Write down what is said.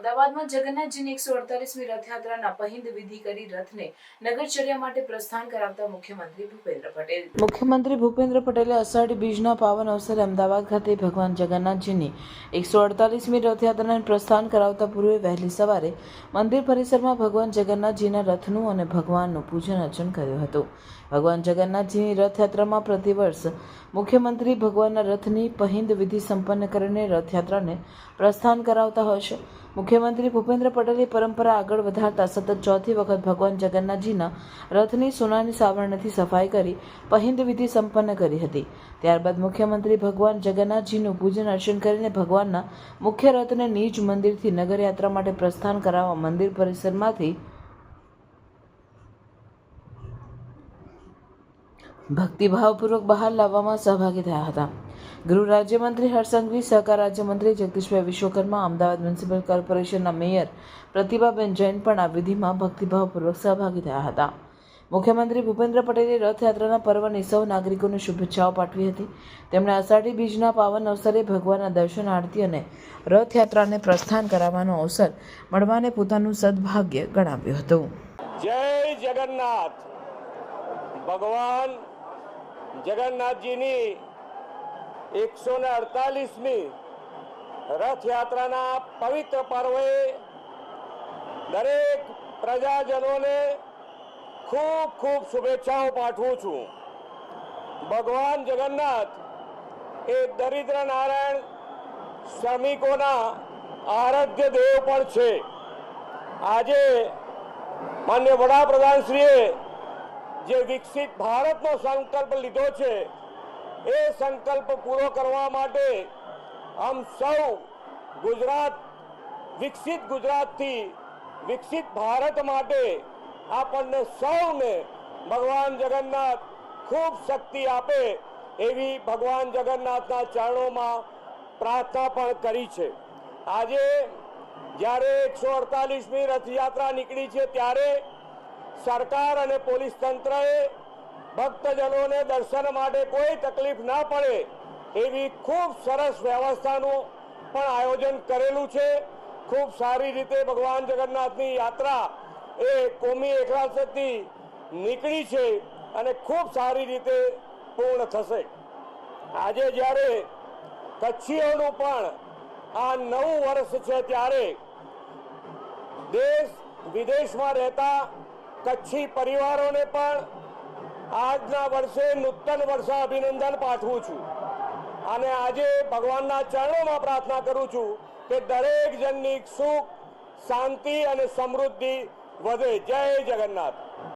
અમદાવાદમાં જગન્નાથજીની એકસો અડતાલીસમી રથયાત્રાના પહિંદ વિધિ કરી રથને નગરચર્યા માટે પ્રસ્થાન કરાવતા મુખ્યમંત્રી ભૂપેન્દ્ર પટેલ. મુખ્યમંત્રી ભૂપેન્દ્ર પટેલે અષાઢી બીજના પાવન અવસરે અમદાવાદ ખાતે ભગવાન જગન્નાથજીની એકસો અડતાલીસમી રથયાત્રાને પ્રસ્થાન કરાવતા પૂર્વે વહેલી સવારે મંદિર પરિસરમાં ભગવાન જગન્નાથજીના રથનું અને ભગવાનનું પૂજન અર્ચન કર્યું હતું. ભગવાન જગન્નાથજીની રથયાત્રામાં પ્રતિવર્ષ મુખ્યમંત્રી ભગવાનના રથની પહિંદ વિધિ સંપન્ન કરીને રથયાત્રાને પ્રસ્થાન કરાવતા હોય છે. મુખ્યમંત્રી ભૂપેન્દ્ર પટેલે પરંપરા આગળ વધારતા સતત ચોથી વખત ભગવાન જગન્નાથજીના રથની સોનાની સાવરણથી સફાઈ કરી પહિંદ વિધિ સંપન્ન કરી હતી. ત્યારબાદ મુખ્યમંત્રી ભગવાન જગન્નાથજીનું પૂજન અર્ચન કરીને ભગવાનના મુખ્ય રથને નિજ મંદિરથી નગરયાત્રા માટે પ્રસ્થાન કરાવવા મંદિર પરિસરમાંથી ભક્તિભાવપૂર્વક બહાર લાવવામાં સહભાગી થયા હતા. ગૃહ રાજ્યમંત્રી હરસંઘવી સહકાર રાજ્યમંત્રી જગદીશભાઈ વિશ્વકર્મા, અમદાવાદ મ્યુનિસિપલ કોર્પોરેશનના મેયર પ્રતિભાબેન જૈન પણ આ વિધિમાં ભક્તિભાવપૂર્વક સહભાગી થયા હતા. મુખ્યમંત્રી ભૂપેન્દ્ર પટેલે રથયાત્રાના પર્વની સૌ નાગરિકોને શુભેચ્છાઓ પાઠવી હતી. તેમણે અષાઢી બીજના પાવન અવસરે ભગવાનના દર્શન આરતી અને રથયાત્રાને પ્રસ્થાન કરાવવાનો અવસર મળવાને પોતાનું સદભાગ્ય ગણાવ્યું હતું. જય જગન્નાથ. ભગવાન જગન્નાથજીની એકસો ને અડતાલીસમી રથયાત્રાના પવિત્ર પર્વે દરેક પ્રજાજનોને ખૂબ ખૂબ શુભેચ્છાઓ પાઠવું છું. ભગવાન જગન્નાથ એ દરિદ્ર નારાયણ શ્રમિકોના આરાધ્ય દેવ પણ છે. આજે માન્ય વડાપ્રધાનશ્રીએ જે વિકસિત ભારતનો સંકલ્પ લીધો છે એ સંકલ્પ પૂરો કરવા માટે આમ સૌ ગુજરાત, વિકસિત ગુજરાતથી વિકસિત ભારત માટે આપણને સૌને ભગવાન જગન્નાથ ખૂબ શક્તિ આપે એવી ભગવાન જગન્નાથના ચરણોમાં પ્રાર્થના પણ કરી છે. આજે જ્યારે એકસો અડતાલીસમી રથયાત્રા નીકળી છે ત્યારે સરકાર અને પોલીસ તંત્રએ ભક્તજનોને દર્શન માટે કોઈ તકલીફ ના પડે એવી ખૂબ સરસ વ્યવસ્થાનું પણ આયોજન કરેલું છે. ખૂબ સારી રીતે ભગવાન જગન્નાથની યાત્રા એ કોમી એકલાસથી નીકળી છે અને ખૂબ સારી રીતે પૂર્ણ થશે. આજે જ્યારે કચ્છીઓનું પણ આ નવું વર્ષ છે ત્યારે દેશ વિદેશમાં રહેતા કચ્છી પરિવારોને પણ આજના વર્ષે નૂતન વર્ષે અભિનંદન પાઠવું છું. અને આજે ભગવાનના ચરણોમાં પ્રાર્થના કરું છું કે દરેક જણની સુખ, શાંતિ અને સમૃદ્ધિ વધે. જય જગન્નાથ.